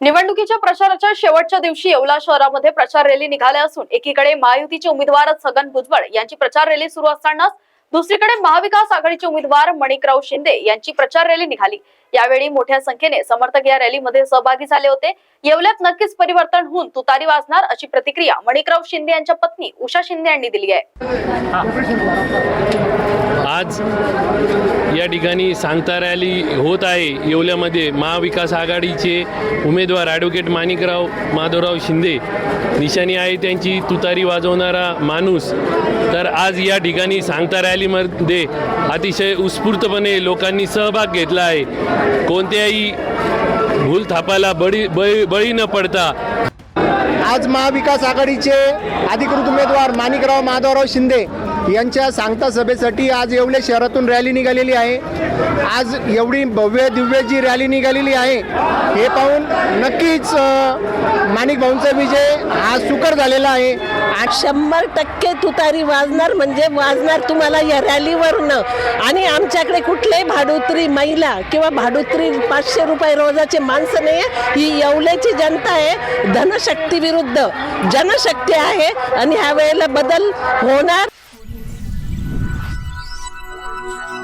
निवडणुकीच्या प्रचाराच्या शेवटच्या दिवशी येवला शहरामध्ये प्रचार रॅली निघाल्या असून एकीकडे महायुतीचे उमेदवार छगन भुजबळ यांची प्रचार रॅली सुरू असतानाच दुसरीकडे महाविकास आघाडीचे उमेदवार मणिकराव शिंदे यांची प्रचार रॅली निघाली. यावेळी मोठ्या संख्येने समर्थक या रॅलीमध्ये सहभागी झाले होते. येवल्यात नक्कीच परिवर्तन होऊन तुतारी वाजणार अशी प्रतिक्रिया मणिकराव शिंदे यांच्या पत्नी उषा शिंदे यांनी दिली आहे. आज या ठिकाणी सांगता रॅली होत आहे. येवल्यामध्ये महाविकास आघाडीचे उमेदवार ॲडव्होकेट माणिकराव माधवराव शिंदे निशाणी आहे त्यांची तुतारी वाजवणारा माणूस. तर आज या ठिकाणी सांगता रॅलीमध्ये अतिशय उत्स्फूर्तपणे लोकांनी सहभाग घेतला आहे. कोणत्याही भूल थापाला बळी बळी बळी न पडता. आज महाविकास आघाडीचे अधिकृत उमेदवार माणिकराव माधवराव शिंदे यांच्या सांगता सभेसाठी आज येवले शहरातून रॅली निघालेली आहे. आज एवढी भव्य दिव्य जी रॅली निघालेली आहे हे पाहून नक्कीच माणिक भाऊंचा विजय हा सुकर झालेला आहे. आज शंभर टक्के तुतारी वाजणार म्हणजे वाजणार तुम्हाला या रॅलीवरनं. आणि आमच्याकडे कुठल्याही भाडोत्री महिला किंवा भाडोत्री पाचशे रुपये रोजाचे माणसं नाही आहे ही येवल्याची जनता आहे धनशक्ती विरुद्ध. जनशक्ती आहे आणि ह्या वेळेला बदल होणार Bye.